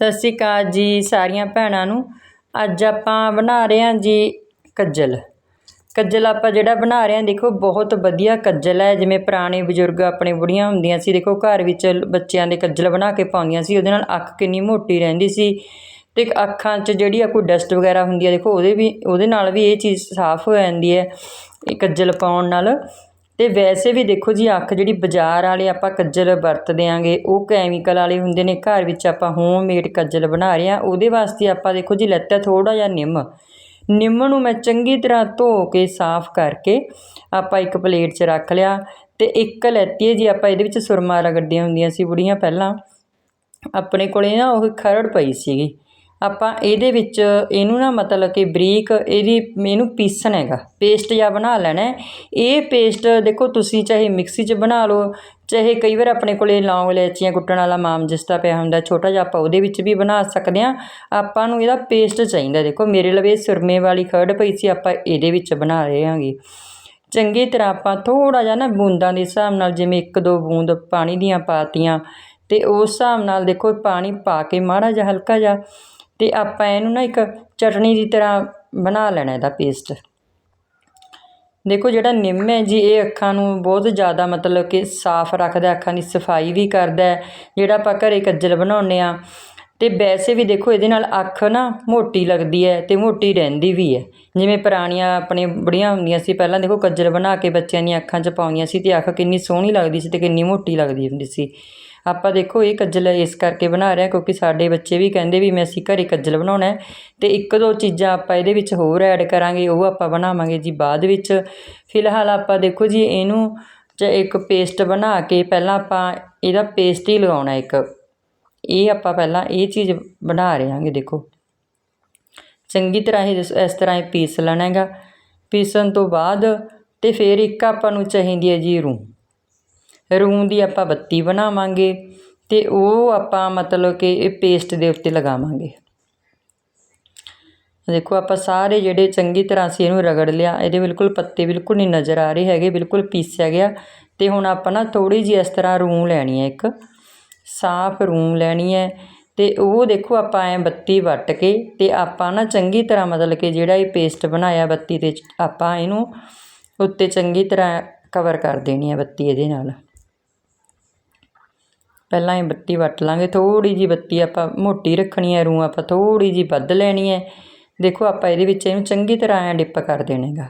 ਸਤਿ ਸ਼੍ਰੀ ਅਕਾਲ ਜੀ ਸਾਰੀਆਂ ਭੈਣਾਂ ਨੂੰ। ਅੱਜ ਆਪਾਂ ਬਣਾ ਰਹੇ ਹਾਂ ਜੀ ਕੱਜਲ। ਕੱਜਲ ਆਪਾਂ ਜਿਹੜਾ ਬਣਾ ਰਹੇ ਹਾਂ, ਦੇਖੋ ਬਹੁਤ ਵਧੀਆ ਕੱਜਲ ਹੈ। ਜਿਵੇਂ ਪੁਰਾਣੇ ਬਜ਼ੁਰਗ ਆਪਣੇ ਬੁੜੀਆਂ ਹੁੰਦੀਆਂ ਸੀ, ਦੇਖੋ ਘਰ ਵਿੱਚ ਬੱਚਿਆਂ ਦੇ ਕੱਜਲ ਬਣਾ ਕੇ ਪਾਉਂਦੀਆਂ ਸੀ, ਉਹਦੇ ਨਾਲ ਅੱਖ ਕਿੰਨੀ ਮੋਟੀ ਰਹਿੰਦੀ ਸੀ। ਤੇ ਅੱਖਾਂ 'ਚ ਜਿਹੜੀ ਆ ਕੋਈ ਡਸਟ ਵਗੈਰਾ ਹੁੰਦੀ ਹੈ ਦੇਖੋ ਉਹਦੇ ਵੀ, ਉਹਦੇ ਨਾਲ ਵੀ ਇਹ ਚੀਜ਼ ਸਾਫ਼ ਹੋ ਜਾਂਦੀ ਹੈ, ਇਹ ਕੱਜਲ ਪਾਉਣ ਨਾਲ। ਤੇ ਵੈਸੇ ਵੀ ਦੇਖੋ ਜੀ, ਅੱਖ ਜਿਹੜੀ ਬਾਜ਼ਾਰ ਵਾਲੇ ਆਪਾਂ ਕੱਜਲ ਵਰਤਦੇ ਆਂਗੇ ਉਹ ਕੈਮੀਕਲ ਵਾਲੇ ਹੁੰਦੇ ਨੇ, ਘਰ ਵਿੱਚ ਆਪਾਂ ਹੋਮਮੇਡ ਕੱਜਲ ਬਣਾ ਰਹੇ ਆ ਉਹਦੇ ਵਾਸਤੇ ਆਪਾਂ ਦੇਖੋ ਜੀ, ਲੈਤਾ ਥੋੜਾ ਜਿਹਾ ਨਿੰਮ। ਨਿੰਮ ਨੂੰ ਮੈਂ ਚੰਗੀ ਤਰ੍ਹਾਂ ਧੋ ਕੇ ਸਾਫ਼ ਕਰਕੇ ਆਪਾਂ ਇੱਕ ਪਲੇਟ 'ਚ ਰੱਖ ਲਿਆ ਤੇ ਇੱਕ ਲੈਤੀ ਹੈ ਜੀ, ਆਪਾਂ ਇਹਦੇ ਵਿੱਚ ਸੁਰਮਾ ਰਗੜਦੀਆਂ ਹੁੰਦੀਆਂ ਸੀ ਬੁੜੀਆਂ ਪਹਿਲਾਂ। ਆਪਣੇ ਕੋਲੇ ਨਾ ਉਹ ਖਰੜ ਪਈ ਸੀਗੀ। ਆਪਾਂ ਇਹਦੇ ਵਿੱਚ ਇਹਨੂੰ ਨਾ ਮਤਲਬ ਕਿ ਬਰੀਕ ਇਹਦੀ ਇਹਨੂੰ ਪੀਸਣਾ ਹੈਗਾ, ਪੇਸਟ ਜਿਹਾ ਬਣਾ ਲੈਣਾ ਇਹ ਪੇਸਟ ਦੇਖੋ ਤੁਸੀਂ ਚਾਹੇ ਮਿਕਸੀ 'ਚ ਬਣਾ ਲਓ, ਚਾਹੇ ਕਈ ਵਾਰ ਆਪਣੇ ਕੋਲੇ ਲੌਂਗ ਇਲਾਇਚੀਆਂ ਕੁੱਟਣ ਵਾਲਾ ਮਾਮ ਮਾਮਜਿਸਤਾ ਪਿਆ ਹੁੰਦਾ, ਛੋਟਾ ਜਿਹਾ ਆਪਾਂ ਉਹਦੇ ਵਿੱਚ ਵੀ ਬਣਾ ਸਕਦੇ ਹਾਂ। ਆਪਾਂ ਨੂੰ ਇਹਦਾ ਪੇਸਟ ਚਾਹੀਦਾ, ਦੇਖੋ ਮੇਰੇ ਲਵੇ ਸੁਰਮੇ ਵਾਲੀ ਖਰੜ ਪਈ ਸੀ, ਆਪਾਂ ਇਹਦੇ ਵਿੱਚ ਬਣਾ ਰਹੇ ਹਾਂਗੇ। ਚੰਗੀ ਤਰ੍ਹਾਂ ਆਪਾਂ ਥੋੜਾ ਜਿਹਾ ਨਾ ਬੂੰਦਾਂ ਦੇ ਹਿਸਾਬ ਨਾਲ ਜਿਵੇਂ ਇੱਕ ਦੋ ਬੂੰਦ ਪਾਣੀ ਦੀਆਂ ਪਾਤੀਆਂ ਤੇ ਉਸ ਹਿਸਾਬ ਨਾਲ ਦੇਖੋ ਪਾਣੀ ਪਾ ਕੇ ਮਾੜਾ ਜਿਹਾ ਹਲਕਾ ਜਿਹਾ ਅਤੇ ਆਪਾਂ ਇਹਨੂੰ ਨਾ ਇੱਕ ਚਟਣੀ ਦੀ ਤਰ੍ਹਾਂ ਬਣਾ ਲੈਣਾ ਇਹਦਾ ਪੇਸਟ ਦੇਖੋ ਜਿਹੜਾ ਨਿੰਮ ਹੈ ਜੀ, ਇਹ ਅੱਖਾਂ ਨੂੰ ਬਹੁਤ ਜ਼ਿਆਦਾ ਮਤਲਬ ਕਿ ਸਾਫ਼ ਰੱਖਦਾ ਅੱਖਾਂ ਦੀ ਸਫ਼ਾਈ ਵੀ ਕਰਦਾ ਜਿਹੜਾ ਆਪਾਂ ਘਰੇ ਕੱਜਲ ਬਣਾਉਂਦੇ ਆ ਤੇ ਵੈਸੇ ਵੀ ਦੇਖੋ ਇਹਦੇ ਨਾਲ ਅੱਖ ਨਾ ਮੋਟੀ ਲੱਗਦੀ ਹੈ ਤੇ ਮੋਟੀ ਰਹਿੰਦੀ ਵੀ ਹੈ। ਜਿਵੇਂ ਪੁਰਾਣੀਆਂ ਆਪਣੇ ਬੜੀਆਂ ਹੁੰਦੀਆਂ ਸੀ, ਪਹਿਲਾਂ ਦੇਖੋ ਕੱਜਲ ਬਣਾ ਕੇ ਬੱਚਿਆਂ ਦੀਆਂ ਅੱਖਾਂ 'ਚ ਪਾਉਂਦੀਆਂ ਸੀ ਤੇ ਅੱਖ ਕਿੰਨੀ ਸੋਹਣੀ ਲੱਗਦੀ ਸੀ ਤੇ ਕਿੰਨੀ ਮੋਟੀ ਲੱਗਦੀ ਹੁੰਦੀ ਸੀ। ਆਪਾਂ ਦੇਖੋ ਇਹ ਕੱਜਲ ਇਸ ਕਰਕੇ ਬਣਾ ਰਹੇ ਹਾਂ ਕਿਉਂਕਿ ਸਾਡੇ ਬੱਚੇ ਵੀ ਕਹਿੰਦੇ ਵੀ ਮੈਂ ਅਸੀਂ ਘਰੇ ਕੱਜਲ ਬਣਾਉਣਾ ਹੈ ਤੇ ਇੱਕ ਦੋ ਚੀਜ਼ਾਂ ਆਪਾਂ ਇਹਦੇ ਵਿੱਚ ਹੋਰ ਐਡ ਕਰਾਂਗੇ, ਉਹ ਆਪਾਂ ਬਣਾਵਾਂਗੇ ਜੀ ਬਾਅਦ ਵਿੱਚ। ਫਿਲਹਾਲ ਆਪਾਂ ਦੇਖੋ ਜੀ ਇਹਨੂੰ ਚ ਇੱਕ ਪੇਸਟ ਬਣਾ ਕੇ ਪਹਿਲਾਂ ਆਪਾਂ ਇਹਦਾ ਪੇਸਟ ਹੀ ਲਗਾਉਣਾ ਇੱਕ। ਇਹ ਆਪਾਂ ਪਹਿਲਾਂ ਇਹ ਚੀਜ਼ ਬਣਾ ਰਹੇ ਹਾਂਗੇ ਦੇਖੋ। ਚੰਗੀ ਤਰ੍ਹਾਂ ਇਹ ਇਸ ਇਸ ਤਰ੍ਹਾਂ ਇਹ ਪੀਸ ਲੈਣਾ ਹੈਗਾ। ਪੀਸਣ ਤੋਂ ਬਾਅਦ ਤੇ ਫਿਰ ਇੱਕ ਆਪਾਂ ਨੂੰ ਚਾਹੀਦੀ ਹੈ ਜੀ ਰੂੰ। ਰੂੰ ਦੀ ਆਪਾਂ ਬੱਤੀ ਬਣਾਵਾਂਗੇ ਅਤੇ ਉਹ ਆਪਾਂ ਮਤਲਬ ਕਿ ਇਹ ਪੇਸਟ ਦੇ ਉੱਤੇ ਲਗਾਵਾਂਗੇ। ਦੇਖੋ ਆਪਾਂ ਸਾਰੇ ਜਿਹੜੇ ਚੰਗੀ ਤਰ੍ਹਾਂ ਅਸੀਂ ਇਹਨੂੰ ਰਗੜ ਲਿਆ, ਇਹਦੇ ਬਿਲਕੁਲ ਪੱਤੇ ਬਿਲਕੁਲ ਨਹੀਂ ਨਜ਼ਰ ਆ ਰਹੇ ਹੈਗੇ, ਬਿਲਕੁਲ ਪੀਸਿਆ ਗਿਆ। ਤੇ ਹੁਣ ਆਪਾਂ ਨਾ ਥੋੜੀ ਜਿਹੀ ਇਸ ਤਰ੍ਹਾਂ ਰੂੰ ਲੈਣੀ ਹੈ ਇੱਕ, ਸਾਫ਼ ਰੂੰ ਲੈਣੀ ਹੈ। ਤੇ ਉਹ ਦੇਖੋ ਆਪਾਂ ਐ ਬੱਤੀ ਵੱਟ ਕੇ ਤੇ ਆਪਾਂ ਨਾ ਚੰਗੀ ਤਰ੍ਹਾਂ ਮਤਲਬ ਕਿ ਜਿਹੜਾ ਇਹ ਪੇਸਟ ਬਣਾਇਆ ਬੱਤੀ ਤੇ ਆਪਾਂ ਇਹਨੂੰ ਉੱਤੇ ਚੰਗੀ ਤਰ੍ਹਾਂ ਕਵਰ ਕਰ ਦੇਣੀ ਹੈ ਬੱਤੀ ਇਹਦੇ ਨਾਲ। ਪਹਿਲਾਂ ਇਹ ਬੱਤੀ ਵੱਟ ਲਾਂਗੇ, ਥੋੜ੍ਹੀ ਜਿਹੀ ਬੱਤੀ ਆਪਾਂ ਮੋਟੀ ਰੱਖਣੀ ਹੈ ਰੂੰ ਆਪਾਂ ਥੋੜ੍ਹੀ ਜਿਹੀ ਵੱਧ ਲੈਣੀ ਹੈ। ਦੇਖੋ ਆਪਾਂ ਇਹਦੇ ਵਿੱਚ ਇਹਨੂੰ ਚੰਗੀ ਤਰ੍ਹਾਂ ਐਂ ਡਿਪ ਕਰ ਦੇਣੇਗਾ।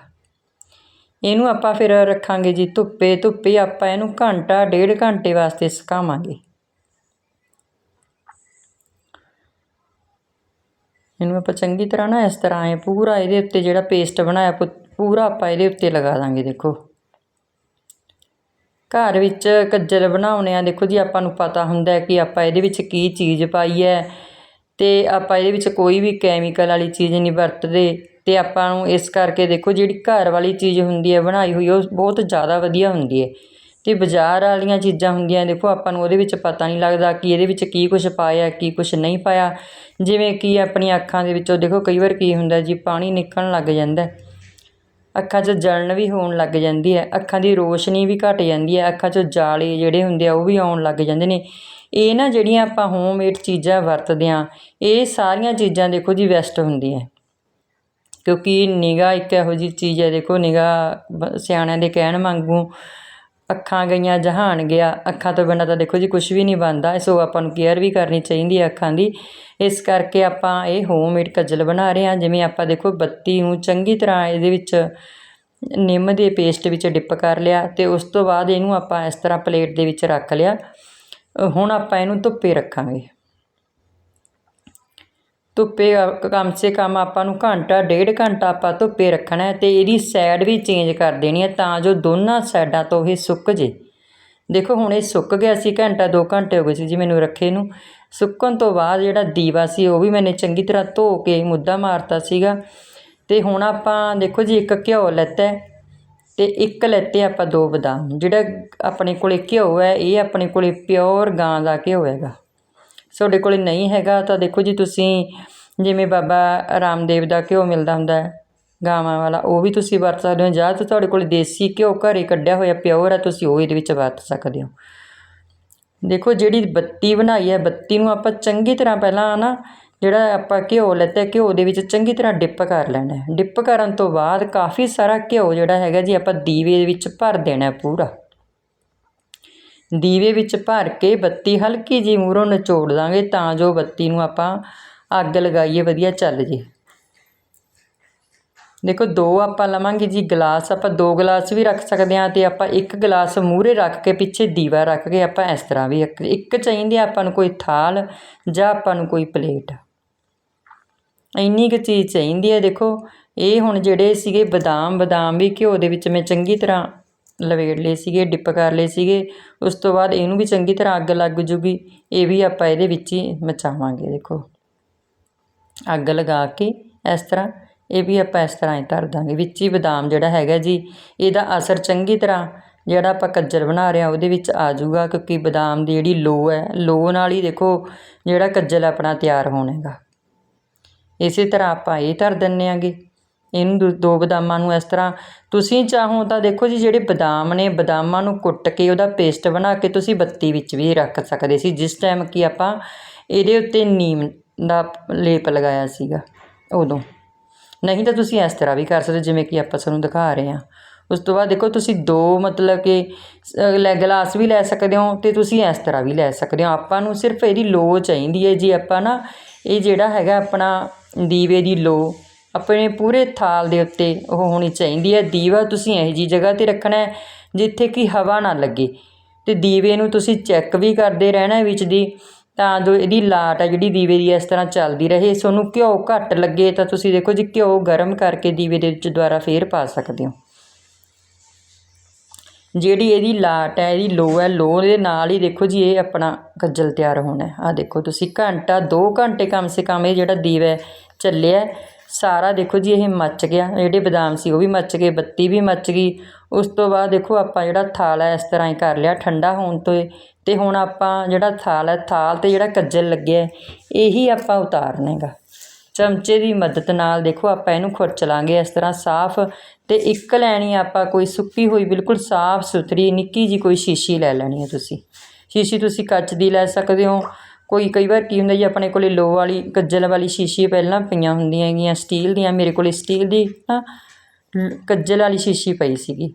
ਇਹਨੂੰ ਆਪਾਂ ਫਿਰ ਰੱਖਾਂਗੇ ਜੀ ਧੁੱਪੇ ਧੁੱਪੇ ਆਪਾਂ ਇਹਨੂੰ ਘੰਟਾ, ਡੇਢ ਘੰਟੇ ਵਾਸਤੇ ਸੁਕਾਵਾਂਗੇ। ਇਹਨੂੰ ਆਪਾਂ ਚੰਗੀ ਤਰ੍ਹਾਂ ਨਾ ਇਸ ਤਰ੍ਹਾਂ ਐ ਪੂਰਾ ਇਹਦੇ ਉੱਤੇ ਜਿਹੜਾ ਪੇਸਟ ਬਣਾਇਆ ਪੂਰਾ ਆਪਾਂ ਇਹਦੇ ਉੱਤੇ ਲਗਾ ਦਾਂਗੇ, ਦੇਖੋ। ਘਰ ਵਿੱਚ ਕੱਜਲ ਬਣਾਉਂਦੇ ਹਾਂ। ਦੇਖੋ ਜੀ, ਆਪਾਂ ਨੂੰ ਪਤਾ ਹੁੰਦਾ ਕਿ ਆਪਾਂ ਇਹਦੇ ਵਿੱਚ ਕੀ ਚੀਜ਼ ਪਾਈ ਹੈ ਅਤੇ ਆਪਾਂ ਇਹਦੇ ਵਿੱਚ ਕੋਈ ਵੀ ਕੈਮੀਕਲ ਵਾਲੀ ਚੀਜ਼ ਨਹੀਂ ਵਰਤਦੇ ਅਤੇ ਆਪਾਂ ਨੂੰ ਇਸ ਕਰਕੇ ਦੇਖੋ ਜਿਹੜੀ ਘਰ ਵਾਲੀ ਚੀਜ਼ ਹੁੰਦੀ ਹੈ, ਬਣਾਈ ਹੋਈ, ਉਹ ਬਹੁਤ ਜ਼ਿਆਦਾ ਵਧੀਆ ਹੁੰਦੀ ਹੈ। ਅਤੇ ਬਾਜ਼ਾਰ ਵਾਲੀਆਂ ਚੀਜ਼ਾਂ ਹੁੰਦੀਆਂ, ਦੇਖੋ ਆਪਾਂ ਨੂੰ ਉਹਦੇ ਵਿੱਚ ਪਤਾ ਨਹੀਂ ਲੱਗਦਾ ਕਿ ਇਹਦੇ ਵਿੱਚ ਕੀ ਕੁਝ ਪਾਇਆ, ਕੀ ਕੁਝ ਨਹੀਂ ਪਾਇਆ। ਜਿਵੇਂ ਕਿ ਆਪਣੀਆਂ ਅੱਖਾਂ ਦੇ ਵਿੱਚੋਂ ਦੇਖੋ ਕਈ ਵਾਰ ਕੀ ਹੁੰਦਾ ਜੀ, ਪਾਣੀ ਨਿਕਲਣ ਲੱਗ ਜਾਂਦਾ ਅੱਖਾਂ 'ਚ ਜਲਨ ਵੀ ਹੋਣ ਲੱਗ ਜਾਂਦੀ ਹੈ, ਅੱਖਾਂ ਦੀ ਰੋਸ਼ਨੀ ਵੀ ਘੱਟ ਜਾਂਦੀ ਹੈ, ਅੱਖਾਂ 'ਚੋਂ ਜਾਲੇ ਜਿਹੜੇ ਹੁੰਦੇ ਆ ਉਹ ਵੀ ਆਉਣ ਲੱਗ ਜਾਂਦੇ ਨੇ। ਇਹ ਨਾ ਜਿਹੜੀਆਂ ਆਪਾਂ ਹੋਮਮੇਡ ਚੀਜ਼ਾਂ ਵਰਤਦੇ ਹਾਂ, ਇਹ ਸਾਰੀਆਂ ਚੀਜ਼ਾਂ ਦੇਖੋ ਜੀ ਵੈਸਟ ਹੈ। ਕਿਉਂਕਿ ਨਿਗਾਹ ਇੱਕ ਇਹੋ ਜਿਹੀ ਚੀਜ਼ ਹੈ, ਦੇਖੋ ਨਿਗਾ ਸਿਆਣਿਆਂ ਦੇ ਕਹਿਣ ਵਾਂਗੂ ਅੱਖਾਂ ਗਈਆਂ ਜਹਾਨ ਗਿਆ। ਅੱਖਾਂ ਤੋਂ ਬਿਨਾਂ ਤਾਂ ਦੇਖੋ ਜੀ ਕੁਝ ਵੀ ਨਹੀਂ ਬਣਦਾ। ਸੋ ਆਪਾਂ ਨੂੰ ਕੇਅਰ ਵੀ ਕਰਨੀ ਚਾਹੀਦੀ ਹੈ ਅੱਖਾਂ ਦੀ। ਇਸ ਕਰਕੇ ਆਪਾਂ ਇਹ ਹੋਮਮੇਡ ਕੱਜਲ ਬਣਾ ਰਹੇ ਹਾਂ। ਜਿਵੇਂ ਆਪਾਂ ਦੇਖੋ ਬੱਤੀ ਨੂੰ ਚੰਗੀ ਤਰ੍ਹਾਂ ਇਹਦੇ ਵਿੱਚ ਨਿੰਮ ਦੇ ਪੇਸਟ ਵਿੱਚ ਡਿਪ ਕਰ ਲਿਆ ਤੇ ਉਸ ਤੋਂ ਬਾਅਦ ਇਹਨੂੰ ਆਪਾਂ ਇਸ ਤਰ੍ਹਾਂ ਪਲੇਟ ਦੇ ਵਿੱਚ ਰੱਖ ਲਿਆ। ਹੁਣ ਆਪਾਂ ਇਹਨੂੰ ਧੁੱਪੇ ਰੱਖਾਂਗੇ। ਧੁੱਪੇ ਕਮ ਸੇ ਕਮ ਆਪਾਂ ਨੂੰ ਘੰਟਾ, ਡੇਢ ਘੰਟਾ ਆਪਾਂ ਧੁੱਪੇ ਰੱਖਣਾ ਹੈ ਤੇ ਇਹਦੀ ਸਾਈਡ ਵੀ ਚੇਂਜ ਕਰ ਦੇਣੀ ਹੈ ਤਾਂ ਜੋ ਦੋਨਾਂ ਸਾਈਡਾਂ ਤੋਂ ਇਹ ਸੁੱਕ ਜੇ। ਦੇਖੋ ਹੁਣ ਇਹ ਸੁੱਕ ਗਿਆ ਸੀ, ਘੰਟਾ 2 ਘੰਟੇ ਹੋ ਗਏ ਸੀ ਜੀ ਮੈਨੂੰ ਰੱਖੇ ਨੂੰ। ਸੁੱਕਣ ਤੋਂ ਬਾਅਦ ਜਿਹੜਾ ਦੀਵਾ ਸੀ ਉਹ ਵੀ ਮੈਨੇ ਚੰਗੀ ਤਰ੍ਹਾਂ ਧੋ ਕੇ ਮੁੱਦਾ ਮਾਰਤਾ ਸੀਗਾ। ਤੇ ਹੁਣ ਆਪਾਂ ਦੇਖੋ ਜੀ ਇੱਕ ਘਿਓ ਲੈਤਾ ਤੇ ਇੱਕ ਲੈਤੇ ਆਪਾਂ ਦੋ ਬਦਾਮ। ਜਿਹੜਾ ਆਪਣੇ ਕੋਲੇ ਘਿਓ ਹੈ, ਇਹ ਆਪਣੇ ਕੋਲੇ ਪਿਓਰ ਗਾਂ ਦਾ ਘਿਓ ਹੈਗਾ। ਤੁਹਾਡੇ ਕੋਲ ਨਹੀਂ ਹੈਗਾ ਤਾਂ ਦੇਖੋ ਜੀ ਤੁਸੀਂ ਜਿਵੇਂ ਬਾਬਾ ਰਾਮਦੇਵ ਦਾ ਘਿਓ ਮਿਲਦਾ ਹੁੰਦਾ ਗਾਵਾਂ ਵਾਲਾ, ਉਹ ਵੀ ਤੁਸੀਂ ਵਰਤ ਸਕਦੇ ਹੋ ਜਾਂ ਤਾਂ ਤੁਹਾਡੇ ਕੋਲ ਦੇਸੀ ਘਿਓ ਘਰੇ ਕੱਢਿਆ ਹੋਇਆ ਪਿਓਰ ਹੈ, ਤੁਸੀਂ ਉਹ ਇਹਦੇ ਵਿੱਚ ਵਰਤ ਸਕਦੇ ਹੋ। ਦੇਖੋ ਜਿਹੜੀ ਬੱਤੀ ਬਣਾਈ ਹੈ, ਬੱਤੀ ਨੂੰ ਆਪਾਂ ਚੰਗੀ ਤਰ੍ਹਾਂ ਪਹਿਲਾਂ ਨਾ ਜਿਹੜਾ ਆਪਾਂ ਘਿਓ ਲੈਤਾ, ਘਿਓ ਦੇ ਵਿੱਚ ਚੰਗੀ ਤਰ੍ਹਾਂ ਡਿਪ ਕਰ ਲੈਣਾ ਹੈ। ਡਿਪ ਕਰਨ ਤੋਂ ਬਾਅਦ ਕਾਫੀ ਸਾਰਾ ਘਿਓ ਜਿਹੜਾ ਹੈਗਾ ਜੀ ਆਪਾਂ ਦੀਵੇ ਦੇ ਵਿੱਚ ਭਰ ਦੇਣਾ ਪੂਰਾ। ਦੀਵੇ ਵਿੱਚ ਭਰ ਕੇ ਬੱਤੀ ਹਲਕੀ ਜਿਹੀ ਮੂਹਰੋਂ ਨਿਚੋੜ ਦਾਂਗੇ ਤਾਂ ਜੋ ਬੱਤੀ ਨੂੰ ਆਪਾਂ ਅੱਗ ਲਗਾਈਏ, ਵਧੀਆ ਚੱਲ ਜੇ। ਦੇਖੋ, ਦੋ ਆਪਾਂ ਲਵਾਂਗੇ ਜੀ ਗਲਾਸ, ਆਪਾਂ ਦੋ ਗਲਾਸ ਵੀ ਰੱਖ ਸਕਦੇ ਹਾਂ ਤੇ ਆਪਾਂ ਇੱਕ ਗਲਾਸ ਮੂਹਰੇ ਰੱਖ ਕੇ ਪਿੱਛੇ ਦੀਵਾ ਰੱਖ ਕੇ ਆਪਾਂ ਇਸ ਤਰ੍ਹਾਂ ਵੀ ਇੱਕ ਇੱਕ ਚਾਹੀਦੀ ਆ ਆਪਾਂ ਨੂੰ ਕੋਈ ਥਾਲ ਜਾਂ ਆਪਾਂ ਨੂੰ ਕੋਈ ਪਲੇਟ। ਇੰਨੀ ਕੁ ਚੀਜ਼ ਚਾਹੀਦੀ ਹੈ ਦੇਖੋ, ਇਹ ਹੁਣ ਜਿਹੜੇ ਸੀਗੇ ਬਦਾਮ ਬਦਾਮ ਵੀ ਘਿਓ ਦੇ ਵਿੱਚ ਮੈਂ ਚੰਗੀ ਤਰ੍ਹਾਂ ਲਵੇੜ ਲਏ ਸੀਗੇ, ਡਿਪ ਕਰ ਲਏ ਸੀਗੇ। ਉਸ ਤੋਂ ਬਾਅਦ ਇਹਨੂੰ ਵੀ ਚੰਗੀ ਤਰ੍ਹਾਂ ਅੱਗ ਲੱਗ ਜੂਗੀ। ਇਹ ਵੀ ਆਪਾਂ ਇਹਦੇ ਵਿੱਚ ਹੀ ਮਚਾਵਾਂਗੇ, ਦੇਖੋ। ਅੱਗ ਲਗਾ ਕੇ ਇਸ ਤਰ੍ਹਾਂ, ਇਹ ਵੀ ਆਪਾਂ ਇਸ ਤਰ੍ਹਾਂ ਹੀ ਧਰ ਦਾਂਗੇ। ਵਿੱਚ ਹੀ ਬਦਾਮ ਜਿਹੜਾ ਹੈਗਾ ਜੀ, ਇਹਦਾ ਅਸਰ ਚੰਗੀ ਤਰ੍ਹਾਂ ਜਿਹੜਾ ਆਪਾਂ ਕੱਜਲ ਬਣਾ ਰਹੇ ਆ ਉਹਦੇ ਵਿੱਚ ਆ ਜਾਊਗਾ ਕਿਉਂਕਿ ਬਦਾਮ ਦੀ ਜਿਹੜੀ ਲੋ ਹੈ, ਲੋ ਨਾਲ ਹੀ ਦੇਖੋ ਜਿਹੜਾ ਕੱਜਲ ਆਪਣਾ ਤਿਆਰ ਹੋਣੇਗਾ। ਇਸੇ ਤਰ੍ਹਾਂ ਆਪਾਂ ਇਹ ਧਰ ਦਿੰਨੇ ਆਂਗੇ ਇਹਨੂੰ ਦੋ- ਦੋ ਬਦਾਮਾਂ ਨੂੰ ਇਸ ਤਰ੍ਹਾਂ। ਤੁਸੀਂ ਚਾਹੋ ਤਾਂ ਦੇਖੋ ਜੀ ਜਿਹੜੇ ਬਦਾਮ ਨੇ ਬਦਾਮਾਂ ਨੂੰ ਕੁੱਟ ਕੇ ਉਹਦਾ ਪੇਸਟ ਬਣਾ ਕੇ ਤੁਸੀਂ ਬੱਤੀ ਵਿੱਚ ਵੀ ਰੱਖ ਸਕਦੇ ਸੀ। ਜਿਸ ਟਾਈਮ ਕਿ ਆਪਾਂ ਇਹਦੇ ਉੱਤੇ ਨੀਮ ਦਾ ਲੇਪ ਲਗਾਇਆ ਸੀਗਾ ਉਦੋਂ। ਨਹੀਂ ਤਾਂ ਤੁਸੀਂ ਇਸ ਤਰ੍ਹਾਂ ਵੀ ਕਰ ਸਕਦੇ ਜਿਵੇਂ ਕਿ ਆਪਾਂ ਤੁਹਾਨੂੰ ਦਿਖਾ ਰਹੇ ਹਾਂ। ਉਸ ਤੋਂ ਬਾਅਦ ਦੇਖੋ ਤੁਸੀਂ ਦੋ ਮਤਲਬ ਕਿ ਅ, ਲੈ ਗਲਾਸ ਵੀ ਲੈ ਸਕਦੇ ਹੋ ਤੇ ਤੁਸੀਂ ਇਸ ਤਰ੍ਹਾਂ ਵੀ ਲੈ ਸਕਦੇ ਹੋ। ਆਪਾਂ ਨੂੰ ਸਿਰਫ ਇਹਦੀ ਲੋ ਚਾਹੀਦੀ ਹੈ ਜੀ। ਆਪਾਂ ਨਾ ਇਹ ਜਿਹੜਾ ਹੈਗਾ ਆਪਣਾ ਦੀਵੇ ਦੀ ਲੋ ਆਪਣੇ ਪੂਰੇ ਥਾਲ ਦੇ ਉੱਤੇ ਉਹ ਹੋਣੀ ਚਾਹੀਦੀ ਹੈ। ਦੀਵਾ ਤੁਸੀਂ ਇਹੋ ਜਿਹੀ ਜਗ੍ਹਾ ਤੇ ਰੱਖਣਾ ਜਿੱਥੇ ਕਿ ਹਵਾ ਨਾ ਲੱਗੇ। ਅਤੇ ਦੀਵੇ ਨੂੰ ਤੁਸੀਂ ਚੈੱਕ ਵੀ ਕਰਦੇ ਰਹਿਣਾ ਵਿੱਚ ਦੀ, ਤਾਂ ਜੋ ਇਹਦੀ ਲਾਟ ਹੈ ਜਿਹੜੀ ਦੀਵੇ ਦੀ ਇਸ ਤਰ੍ਹਾਂ ਚੱਲਦੀ ਰਹੇ। ਤੁਹਾਨੂੰ ਘਿਓ ਘੱਟ ਲੱਗੇ ਤਾਂ ਤੁਸੀਂ ਦੇਖੋ ਜੀ ਘਿਓ ਗਰਮ ਕਰਕੇ ਦੀਵੇ ਦੇ ਵਿੱਚ ਦੁਬਾਰਾ ਫੇਰ ਪਾ ਸਕਦੇ ਹੋ। ਜਿਹੜੀ ਇਹਦੀ ਲਾਟ ਹੈ, ਇਹਦੀ ਲੋ ਹੈ, ਲੋ ਦੇ ਨਾਲ ਹੀ ਦੇਖੋ ਜੀ ਇਹ ਆਪਣਾ ਗੱਜਲ ਤਿਆਰ ਹੋਣਾ ਹੈ। ਆ ਦੇਖੋ ਤੁਸੀਂ ਘੰਟਾ 2 ਘੰਟੇ ਕਮ ਸੇ ਕਮ ਇਹ ਜਿਹੜਾ ਦੀਵਾ ਚੱਲਿਆ ਸਾਰਾ ਦੇਖੋ ਜੀ, ਇਹ ਮੱਚ ਗਿਆ। ਜਿਹੜੇ ਬਦਾਮ ਸੀ, ਉਹ ਵੀ ਮੱਚ ਗਏ, ਬੱਤੀ ਵੀ ਮੱਚ ਗਈ। ਉਸ ਤੋਂ ਬਾਅਦ ਦੇਖੋ, ਆਪਾਂ ਜਿਹੜਾ ਥਾਲ ਹੈ ਇਸ ਤਰ੍ਹਾਂ ਹੀ ਕਰ ਲਿਆ, ਠੰਡਾ ਹੋਣ ਤੋਂ। ਤੇ ਹੁਣ ਆਪਾਂ ਜਿਹੜਾ ਥਾਲ ਹੈ ਥਾਲ ਤੇ ਜਿਹੜਾ ਕੱਜਲ ਲੱਗਿਆ ਇਹੀ ਆਪਾਂ ਉਤਾਰਨਾ ਉਤਾਰਨੇਗਾ ਚਮਚੇ ਦੀ ਮਦਦ ਨਾਲ ਦੇਖੋ, ਆਪਾਂ ਇਹਨੂੰ ਖੁਰਚਲਾਂਗੇ ਇਸ ਤਰ੍ਹਾਂ ਸਾਫ਼। ਤੇ ਇੱਕ ਲੈਣੀ ਆਪਾਂ, ਕੋਈ ਸੁੱਕੀ ਹੋਈ, ਬਿਲਕੁਲ ਸਾਫ਼ ਸੁਥਰੀ, ਨਿੱਕੀ ਜੀ ਕੋਈ ਸ਼ੀਸ਼ੀ ਲੈ ਲੈਣੀ ਹੈ ਤੁਸੀਂ। ਸ਼ੀਸ਼ੀ ਤੁਸੀਂ ਕੱਚ ਦੀ ਲੈ ਸਕਦੇ ਹੋ। ਕੋਈ ਕਈ ਵਾਰ ਕੀ ਹੁੰਦਾ ਜੀ, ਆਪਣੇ ਕੋਲੇ ਲੋ ਵਾਲੀ ਕੱਜਲ ਵਾਲੀ ਸ਼ੀਸ਼ੀ ਪਹਿਲਾਂ ਪਈਆਂ ਹੁੰਦੀਆਂ ਹੈਗੀਆਂ ਸਟੀਲ ਦੀਆਂ, ਮੇਰੇ ਕੋਲੇ ਸਟੀਲ ਦੀ ਨਾ ਲ- ਕੱਜਲ ਵਾਲੀ ਸ਼ੀਸ਼ੀ ਪਈ ਸੀਗੀ।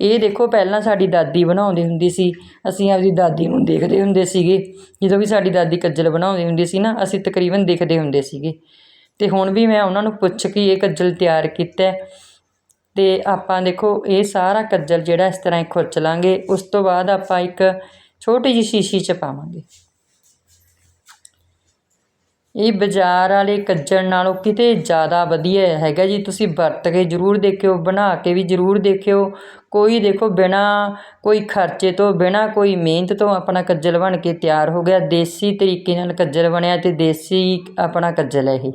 ਇਹ ਦੇਖੋ ਪਹਿਲਾਂ ਸਾਡੀ ਦਾਦੀ ਬਣਾਉਂਦੀ ਹੁੰਦੀ ਸੀ, ਅਸੀਂ ਆਪਦੀ ਦਾਦੀ ਨੂੰ ਦੇਖਦੇ ਹੁੰਦੇ ਸੀਗੇ, ਜਦੋਂ ਵੀ ਸਾਡੀ ਦਾਦੀ ਕੱਜਲ ਬਣਾਉਂਦੀ ਹੁੰਦੀ ਸੀ ਨਾ, ਅਸੀਂ ਤਕਰੀਬਨ ਦੇਖਦੇ ਹੁੰਦੇ ਸੀਗੇ। ਤੇ ਹੁਣ ਵੀ ਮੈਂ ਉਹਨਾਂ ਨੂੰ ਪੁੱਛ ਕੇ ਇਹ ਕੱਜਲ ਤਿਆਰ ਕੀਤਾ ਹੈ। ਤੇ ਆਪਾਂ ਦੇਖੋ, ਇਹ ਸਾਰਾ ਕੱਜਲ ਜਿਹੜਾ ਇਸ ਤਰ੍ਹਾਂ ਹੀ ਖੁਰਚ ਲਾਂਗੇ, ਉਸ ਤੋਂ ਬਾਅਦ ਆਪਾਂ ਇੱਕ ਛੋਟੀ ਜਿਹੀ ਸ਼ੀਸ਼ੀ ਚ ਪਾਵਾਂਗੇ। ਇਹ ਬਾਜ਼ਾਰ ਵਾਲੇ ਕੱਜਲ ਨਾਲੋਂ ਕਿਤੇ ਜ਼ਿਆਦਾ ਵਧੀਆ ਹੈਗਾ ਜੀ। ਤੁਸੀਂ ਵਰਤ ਕੇ ਜ਼ਰੂਰ ਦੇਖਿਓ, ਬਣਾ ਕੇ ਵੀ ਜ਼ਰੂਰ ਦੇਖਿਓ। ਕੋਈ ਦੇਖੋ, ਬਿਨਾਂ ਕੋਈ ਖਰਚੇ ਤੋਂ, ਬਿਨਾਂ ਕੋਈ ਮਿਹਨਤ ਤੋਂ ਆਪਣਾ ਕੱਜਲ ਬਣ ਕੇ ਤਿਆਰ ਹੋ ਗਿਆ। ਦੇਸੀ ਤਰੀਕੇ ਨਾਲ ਕੱਜਲ ਬਣਿਆ ਤੇ ਦੇਸੀ ਆਪਣਾ ਕੱਜਲ ਹੈ ਇਹ।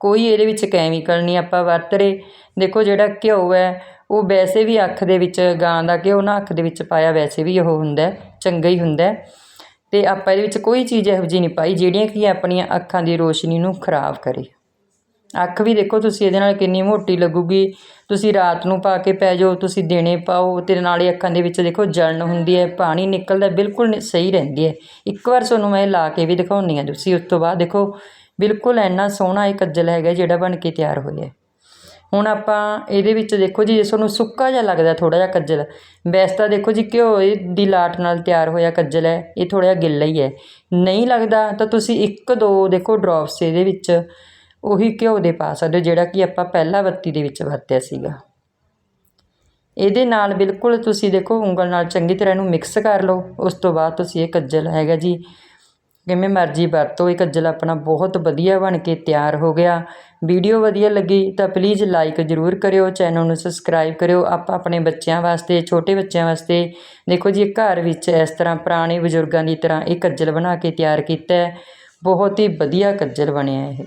ਕੋਈ ਇਹਦੇ ਵਿੱਚ ਕੈਮੀਕਲ ਨਹੀਂ ਆਪਾਂ ਵਰਤ ਰਹੇ। ਦੇਖੋ ਜਿਹੜਾ ਘਿਓ ਹੈ, ਉਹ ਵੈਸੇ ਵੀ ਅੱਖ ਦੇ ਵਿੱਚ ਗਾਂ ਦਾ ਘਿਓ ਨਾ ਅੱਖ ਦੇ ਵਿੱਚ ਪਾਇਆ, ਵੈਸੇ ਵੀ ਉਹ ਹੁੰਦਾ, ਚੰਗਾ ਹੀ ਹੁੰਦਾ। ਅਤੇ ਆਪਾਂ ਇਹਦੇ ਵਿੱਚ ਕੋਈ ਚੀਜ਼ ਇਹੋ ਜਿਹੀ ਨਹੀਂ ਪਾਈ, ਜਿਹੜੀਆਂ ਕਿ ਆਪਣੀਆਂ ਅੱਖਾਂ ਦੀ ਰੋਸ਼ਨੀ ਨੂੰ ਖਰਾਬ ਕਰੇ। ਅੱਖ ਵੀ ਦੇਖੋ ਤੁਸੀਂ ਇਹਦੇ ਨਾਲ ਕਿੰਨੀ ਮੋਟੀ ਲੱਗੂਗੀ। ਤੁਸੀਂ ਰਾਤ ਨੂੰ ਪਾ ਕੇ ਪੈ ਜਾਓ, ਤੁਸੀਂ ਦਿਨੇ ਪਾਓ, ਤੇ ਨਾਲੇ ਅੱਖਾਂ ਦੇ ਵਿੱਚ ਦੇਖੋ ਜਲਨ ਹੁੰਦੀ ਹੈ, ਪਾਣੀ ਨਿਕਲਦਾ ਬਿਲਕੁਲ ਸਹੀ ਰਹਿੰਦੀ ਹੈ। ਇੱਕ ਵਾਰ ਤੁਹਾਨੂੰ ਮੈਂ ਇਹ ਲਾ ਕੇ ਵੀ ਦਿਖਾਉਂਦੀ ਹਾਂ ਤੁਸੀਂ, ਉਸ ਤੋਂ ਬਾਅਦ ਦੇਖੋ ਬਿਲਕੁਲ ਇੰਨਾ ਸੋਹਣਾ ਇਹ ਕੱਜਲ ਹੈਗਾ ਜਿਹੜਾ ਬਣ ਕੇ ਤਿਆਰ ਹੋਇਆ ਹੁਣ ਆਪਾਂ ਇਹਦੇ ਵਿੱਚ ਦੇਖੋ ਜੀ, ਜੇ ਤੁਹਾਨੂੰ ਸੁੱਕਾ ਜਿਹਾ ਲੱਗਦਾ ਥੋੜਾ ਜਿਹਾ ਕੱਜਲ, ਵੈਸੇ ਤਾਂ ਦੇਖੋ ਜੀ ਘਿਓ ਇਹ ਦੀ ਲਾਟ ਨਾਲ ਤਿਆਰ ਹੋਇਆ ਕੱਜਲ ਹੈ, ਇਹ ਥੋੜਾ ਜਿਹਾ ਗਿੱਲਾ ਹੀ ਹੈ। ਨਹੀਂ ਲੱਗਦਾ ਤਾਂ ਤੁਸੀਂ ਇੱਕ ਦੋ ਦੇਖੋ ਡ੍ਰੌਪਸ ਇਹਦੇ ਵਿੱਚ ਉਹੀ ਘਿਓ ਦੇ ਪਾ ਸਕਦੇ ਹੋ, ਜਿਹੜਾ ਕਿ ਆਪਾਂ ਪਹਿਲਾਂ ਬੱਤੀ ਦੇ ਵਿੱਚ ਵਰਤਿਆ ਸੀਗਾ। ਇਹਦੇ ਨਾਲ ਬਿਲਕੁਲ ਤੁਸੀਂ ਦੇਖੋ ਉਂਗਲ ਨਾਲ ਚੰਗੀ ਤਰ੍ਹਾਂ ਇਹਨੂੰ ਮਿਕਸ ਕਰ ਲਓ, ਉਸ ਤੋਂ ਬਾਅਦ ਤੁਸੀਂ ਇਹ ਕੱਜਲ ਹੈਗਾ ਜੀ ਕਿਵੇਂ ਮਰਜ਼ੀ ਵਰਤੋ ਇਹ ਕੱਜਲ ਆਪਣਾ ਬਹੁਤ ਵਧੀਆ ਬਣ ਕੇ ਤਿਆਰ ਹੋ ਗਿਆ। ਵੀਡੀਓ ਵਧੀਆ ਲੱਗੀ ਤਾਂ ਪਲੀਜ਼ ਲਾਈਕ ਜ਼ਰੂਰ ਕਰਿਓ ਚੈਨਲ ਨੂੰ ਸਬਸਕ੍ਰਾਈਬ ਕਰਿਓ। ਆਪਾਂ ਆਪਣੇ ਬੱਚਿਆਂ ਵਾਸਤੇ, ਛੋਟੇ ਬੱਚਿਆਂ ਵਾਸਤੇ ਦੇਖੋ ਜੀ, ਘਰ ਵਿੱਚ ਇਸ ਤਰ੍ਹਾਂ ਪੁਰਾਣੇ ਬਜ਼ੁਰਗਾਂ ਦੀ ਤਰ੍ਹਾਂ ਇਹ ਕੱਜਲ ਬਣਾ ਕੇ ਤਿਆਰ ਕੀਤਾ ਹੈ। ਬਹੁਤ ਹੀ ਵਧੀਆ ਕੱਜਲ ਬਣਿਆ ਇਹ।